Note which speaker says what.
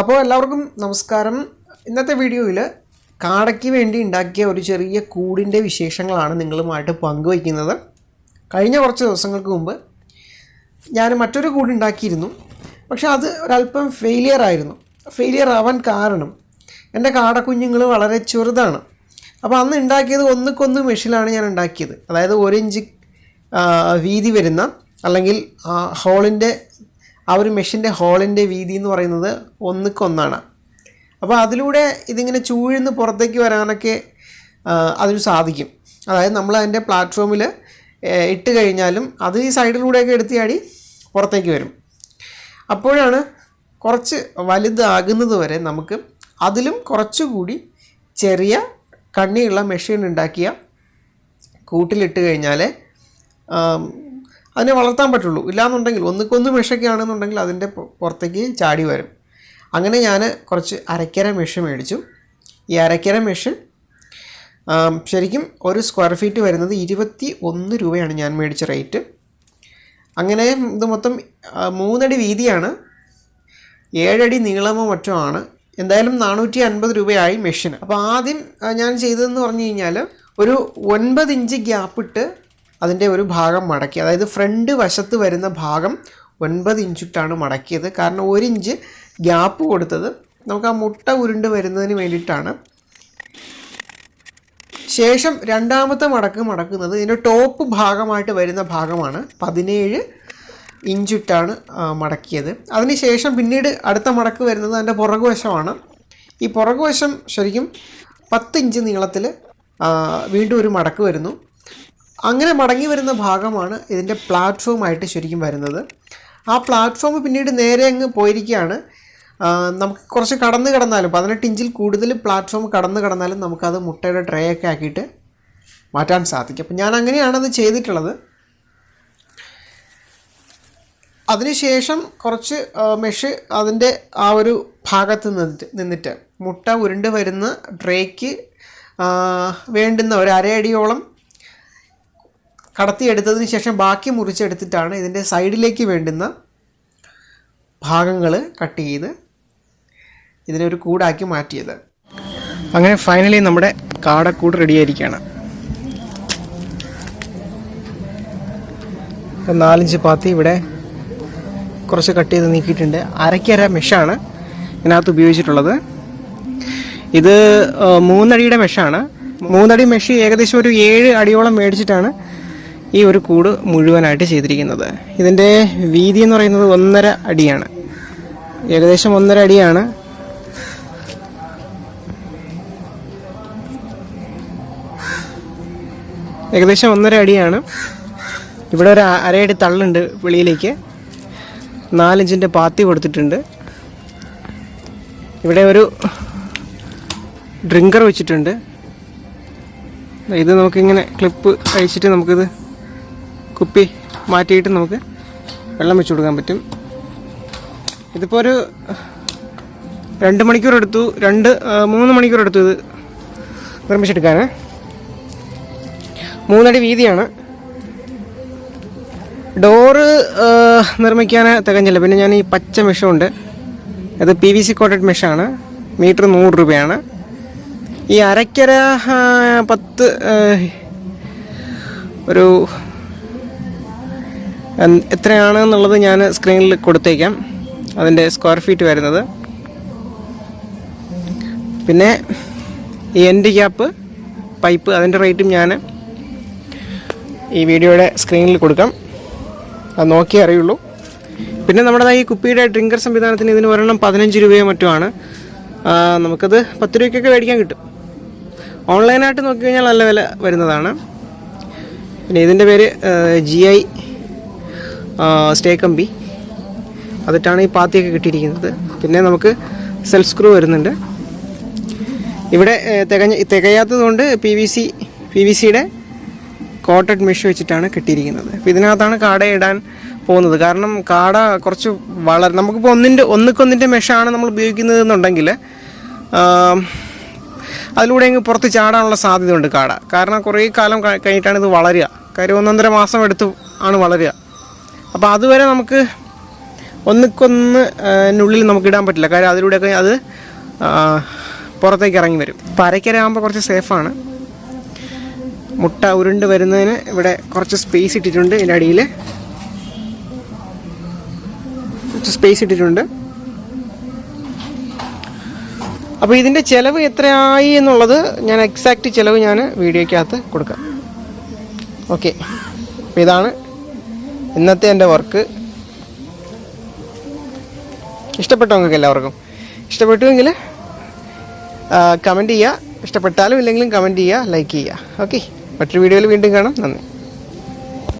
Speaker 1: അപ്പോൾ എല്ലാവർക്കും നമസ്കാരം. ഇന്നത്തെ വീഡിയോയിൽ കാടയ്ക്ക് വേണ്ടി ഉണ്ടാക്കിയ ഒരു ചെറിയ കൂടിന്റെ വിശേഷങ്ങളാണ് നിങ്ങളുമായിട്ട് പങ്കുവയ്ക്കുന്നത്. കഴിഞ്ഞ കുറച്ച് ദിവസങ്ങൾക്ക് മുമ്പ് ഞാൻ മറ്റൊരു കൂട് ഉണ്ടാക്കിയിരുന്നു. പക്ഷേ അത് ഒരല്പം ഫെയിലിയർ ആയിരുന്നു. ഫെയിലിയർ ആവാൻ കാരണം എന്റെ കാടക്കുഞ്ഞുങ്ങൾ വളരെ ചെറുതാണ്. അപ്പോൾ അന്ന് ഉണ്ടാക്കിയത് ഒന്നുക്കൊന്ന് മെഷീനിലാണ് ഞാൻ ഉണ്ടാക്കിയത്. അതായത് ഒരു ഇഞ്ച് വീതി വരുന്ന അല്ലെങ്കിൽ ഹോളിന്റെ ആ ഒരു മെഷീന്റെ ഹോളിന്റെ വീതി എന്ന് പറയുന്നത് ഒന്നുക്കൊന്നാണ്. അപ്പോൾ അതിലൂടെ ഇതിങ്ങനെ ചൂഴ്ന്ന് പുറത്തേക്ക് വരാനൊക്കെ അതിന് സാധിക്കും. അതായത് നമ്മൾ അതിന്റെ പ്ലാറ്റ്ഫോമിൽ ഇട്ട് കഴിഞ്ഞാലും അത് ഈ സൈഡിലൂടെയൊക്കെ എടുത്തിയാടി പുറത്തേക്ക് വരും. അപ്പോഴാണ് കുറച്ച് വലുതാകുന്നത് വരെ നമുക്ക് അതിലും കുറച്ചുകൂടി ചെറിയ കണ്ണിയുള്ള മെഷീൻ ഉണ്ടാക്കിയ കൂട്ടിലിട്ട് കഴിഞ്ഞാൽ അതിനെ വളർത്താൻ പറ്റുള്ളൂ. ഇല്ലാന്നുണ്ടെങ്കിൽ ഒന്നുക്കൊന്ന് മെഷൊക്കെ ആണെന്നുണ്ടെങ്കിൽ അതിന്റെ പുറത്തേക്ക് ചാടി വരും. അങ്ങനെ ഞാൻ കുറച്ച് അരക്കര മെഷ് മേടിച്ചു. ഈ അരക്കര മെഷ് ശരിക്കും ഒരു സ്ക്വയർ ഫീറ്റ് വരുന്നത് ഇരുപത്തി ഒന്ന് രൂപയാണ് ഞാൻ മേടിച്ച റേറ്റ്. അങ്ങനെ ഇത് മൊത്തം മൂന്നടി വീതിയാണ്. ഏഴടി നീളമോ മറ്റോ ആണ്. എന്തായാലും നാനൂറ്റി അൻപത് രൂപയായി മെഷീന്. അപ്പോൾ ആദ്യം ഞാൻ ചെയ്തതെന്ന് പറഞ്ഞു കഴിഞ്ഞാൽ ഒരു ഒൻപത് ഇഞ്ച് ഗ്യാപ്പിട്ട് അതിന്റെ ഒരു ഭാഗം മടക്കി. അതായത് ഫ്രണ്ട് വശത്ത് വരുന്ന ഭാഗം ഒൻപത് ഇഞ്ചിട്ടാണ് മടക്കിയത്. കാരണം ഒരു ഇഞ്ച് ഗ്യാപ്പ് കൊടുത്തത് നമുക്ക് ആ മുട്ട ഉരുണ്ട് വരുന്നതിന് വേണ്ടിയിട്ടാണ്. ശേഷം രണ്ടാമത്തെ മടക്ക് മടക്കുന്നത് ഇതിന്റെ ടോപ്പ് ഭാഗമായിട്ട് വരുന്ന ഭാഗമാണ്. പതിനേഴ് ഇഞ്ചിട്ടാണ് മടക്കിയത്. അതിനുശേഷം പിന്നീട് അടുത്ത മടക്ക് വരുന്നത് അതിന്റെ പുറകുവശമാണ് ഈ പുറകുവശം ശരിക്കും പത്ത് ഇഞ്ച് നീളത്തിൽ വീണ്ടും ഒരു മടക്ക് വരുന്നു. അങ്ങനെ മടങ്ങി വരുന്ന ഭാഗമാണ് ഇതിന്റെ പ്ലാറ്റ്ഫോമായിട്ട് ശരിക്കും വരുന്നത്. ആ പ്ലാറ്റ്ഫോം പിന്നീട് നേരെ അങ്ങ് പോയിരിക്കുകയാണ്. നമുക്ക് കുറച്ച് കടന്ന് കിടന്നാലും പതിനെട്ട് ഇഞ്ചിൽ കൂടുതൽ പ്ലാറ്റ്ഫോം കടന്ന് കിടന്നാലും നമുക്കത് മുട്ടയുടെ ട്രേ ഒക്കെ ആക്കിയിട്ട് മാറ്റാൻ സാധിക്കും. അപ്പം ഞാൻ അങ്ങനെയാണത് ചെയ്തിട്ടുള്ളത്. അതിനുശേഷം കുറച്ച് മെഷ് അതിന്റെ ആ ഒരു ഭാഗത്ത് നിന്നിട്ട് നിന്നിട്ട് മുട്ട ഉരുണ്ട് വരുന്ന ട്രേക്ക് വേണ്ടുന്ന ഒരു അരയടിയോളം കടത്തിയെടുത്തതിന് ശേഷം ബാക്കി മുറിച്ചെടുത്തിട്ടാണ് ഇതിന്റെ സൈഡിലേക്ക് വേണ്ടുന്ന ഭാഗങ്ങൾ കട്ട് ചെയ്ത് ഇതിനെ ഒരു കൂടാക്കി മാറ്റിയത്. അങ്ങനെ ഫൈനലി നമ്മുടെ കാടക്കൂട് റെഡിയായിരിക്കുകയാണ് നാലഞ്ച് പാത്തി ഇവിടെ കുറച്ച് കട്ട് ചെയ്ത് നീക്കിയിട്ടുണ്ട്. അരക്കര മെഷാണ് ഇതിനകത്ത് ഉപയോഗിച്ചിട്ടുള്ളത്. ഇത് മൂന്നടിയുടെ മെഷാണ് മൂന്നടി മെഷ് ഏകദേശം ഒരു ഏഴ് അടിയോളം മേടിച്ചിട്ടാണ് ഈ ഒരു കൂട് മുഴുവനായിട്ട് ചെയ്തിരിക്കുന്നത്. ഇതിന്റെ വീതി എന്ന് പറയുന്നത് ഒന്നര അടിയാണ്. ഏകദേശം ഒന്നര അടിയാണ്. ഏകദേശം ഒന്നര അടിയാണ്. ഇവിടെ ഒരു അരയടി തള്ളുണ്ട് വെളിയിലേക്ക്. നാലിഞ്ചിന്റെ പാത്തി കൊടുത്തിട്ടുണ്ട്. ഇവിടെ ഒരു ഡ്രിങ്കർ വെച്ചിട്ടുണ്ട്. ഇത് നമുക്കിങ്ങനെ ക്ലിപ്പ് അഴിച്ചിട്ട് നമുക്കിത് കുപ്പി മാറ്റിയിട്ട് നമുക്ക് വെള്ളം വെച്ച് കൊടുക്കാൻ പറ്റും. ഇതിപ്പോൾ ഒരു രണ്ട് മണിക്കൂർ എടുത്തു രണ്ട് മൂന്ന് മണിക്കൂർ എടുത്തു ഇത് നിർമ്മിച്ചെടുക്കാൻ മൂന്നടി വീതിയാണ്. ഡോറ് നിർമ്മിക്കാൻ തികഞ്ഞില്ല. പിന്നെ ഞാൻ ഈ പച്ച മെഷുണ്ട്. അത് പി വി സി കോട്ടഡ് മെഷാണ്. മീറ്റർ നൂറ് രൂപയാണ്. ഈ അരക്കര പത്ത് ഒരു എത്രയാണ് എന്നുള്ളത് ഞാൻ സ്ക്രീനിൽ കൊടുത്തേക്കാം. അതിന്റെ സ്ക്വയർ ഫീറ്റ് വരുന്നത്. പിന്നെ ഈ എൻഡ് ക്യാപ്പ് പൈപ്പ് അതിന്റെ റേറ്റും ഞാൻ ഈ വീഡിയോയുടെ സ്ക്രീനിൽ കൊടുക്കാം. അത് നോക്കിയേ അറിയുള്ളൂ. പിന്നെ നമ്മുടെ ഈ കുപ്പിയുടെ ഡ്രിങ്കർ സംവിധാനത്തിന് ഇതിന് ഒരെണ്ണം പതിനഞ്ച് രൂപയോ മറ്റോ ആണ്. നമുക്കത് പത്ത് രൂപയ്ക്കൊക്കെ മേടിക്കാൻ കിട്ടും. ഓൺലൈനായിട്ട് നോക്കി കഴിഞ്ഞാൽ നല്ല വില വരുന്നതാണ്. പിന്നെ ഇതിന്റെ പേര് ജി ഐ സ്റ്റേ കമ്പി. അതിട്ടാണ് ഈ പാത്തിയൊക്കെ കിട്ടിയിരിക്കുന്നത്. പിന്നെ നമുക്ക് സെൽഫ് സ്ക്രൂ വരുന്നുണ്ട്. ഇവിടെ തികഞ്ഞ തികയാത്തതുകൊണ്ട് P V C P V സിയുടെ കോട്ടഡ് മെഷ് വെച്ചിട്ടാണ് കിട്ടിയിരിക്കുന്നത്. അപ്പോൾ ഇതിനകത്താണ് കാട ഇടാൻ പോകുന്നത്. കാരണം കാട കുറച്ച് വളരെ നമുക്കിപ്പോൾ ഒന്നിന്റെ ഒന്നിക്കൊന്നിന്റെ മെഷാണ് നമ്മൾ ഉപയോഗിക്കുന്നത് എന്നുണ്ടെങ്കിൽ അതിലൂടെ അങ്ങ് പുറത്ത് ചാടാനുള്ള സാധ്യതയുണ്ട് കാട. കാരണം കുറേ കാലം കഴിഞ്ഞിട്ടാണ് ഇത് വളരുക. കാര്യം ഒന്നൊന്നര മാസം എടുത്ത് ആണ് വളരുക. അപ്പോൾ അതുവരെ നമുക്ക് ഒന്നിക്കൊന്ന് ഉള്ളിൽ നമുക്ക് ഇടാൻ പറ്റില്ല. കാര്യം അതിലൂടെയൊക്കെ അത് പുറത്തേക്ക് ഇറങ്ങി വരും. പരക്കരാകുമ്പോൾ കുറച്ച് സേഫാണ് മുട്ട ഉരുണ്ട് വരുന്നതിന് ഇവിടെ കുറച്ച് സ്പേസ് ഇട്ടിട്ടുണ്ട് ഇതിന്റെ അടിയിൽ കുറച്ച് സ്പേസ് ഇട്ടിട്ടുണ്ട്. അപ്പോൾ ഇതിന്റെ ചിലവ് എത്രയായി എന്നുള്ളത് ഞാൻ എക്സാക്റ്റ് ചിലവ് ഞാൻ വീഡിയോയ്ക്കകത്ത് കൊടുക്കാം. ഓക്കെ അപ്പോൾ ഇതാണ് ഇന്നത്തെ എന്റെ വർക്ക്. ഇഷ്ടപ്പെട്ടോ നിങ്ങൾക്ക് എല്ലാവർക്കും. ഇഷ്ടപ്പെട്ടുവെങ്കിൽ കമന്റ് ചെയ്യുക. ഇഷ്ടപ്പെട്ടാലും ഇല്ലെങ്കിലും കമന്റ് ചെയ്യുക ലൈക്ക് ചെയ്യുക. ഓക്കെ മറ്റൊരു വീഡിയോയിൽ വീണ്ടും കാണാം. നന്ദി.